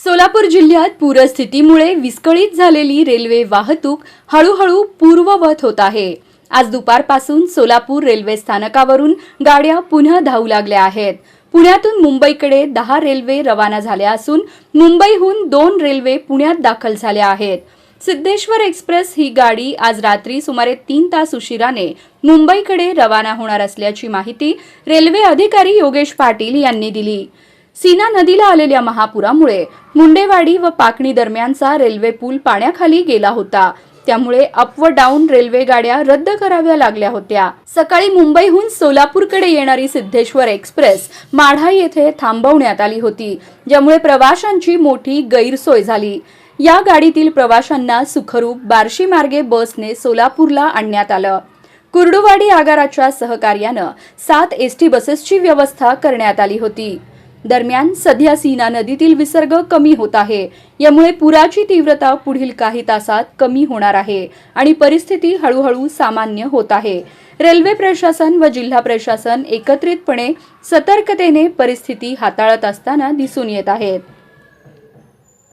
सोलापूर जिल्ह्यात पूरस्थितीमुळे विस्कळीत झालेली रेल्वे वाहतूक हळूहळू पूर्ववत होत आहे. आज दुपारपासून सोलापूर रेल्वे स्थानकावरून गाड्या पुन्हा धावू लागल्या आहेत. पुण्यातून मुंबईकडे दहा रेल्वे रवाना झाल्या असून मुंबईहून दोन रेल्वे पुण्यात दाखल झाल्या आहेत. सिद्धेश्वर एक्सप्रेस ही गाडी आज रात्री सुमारे तीन तास उशिराने मुंबईकडे रवाना होणार असल्याची माहिती रेल्वे अधिकारी योगेश पाटील यांनी दिली. सीना नदीला आलेल्या महापुरामुळे मुंडेवाडी व पाकणी दरम्यानचा रेल्वे पूल पाण्याखाली गेला होता. त्यामुळे अप व डाऊन रेल्वे गाड्या रद्द कराव्या लागल्या होत्या. सकाळी मुंबईहून सोलापूरकडे येणारी सिद्धेश्वर एक्सप्रेस माढा येथे थांबवण्यात आली होती ज्यामुळे प्रवाशांची मोठी गैरसोय झाली. या गाडीतील प्रवाशांना सुखरूप बार्शी मार्गे बसने सोलापूरला आणण्यात आलं. कुर्डुवाडी आगाराच्या सहकार्यानं सात एसटी बसेसची व्यवस्था करण्यात आली होती. दरम्यान सध्या सीना नदीतील विसर्ग कमी होत आहे. यामुळे पुराची तीव्रता पुढील काही तासात कमी होणार आहे आणि परिस्थिती हळूहळू सामान्य होत आहे. रेल्वे प्रशासन व जिल्हा प्रशासन एकत्रितपणे सतर्कतेने परिस्थिती हाताळत असताना दिसून येत आहेत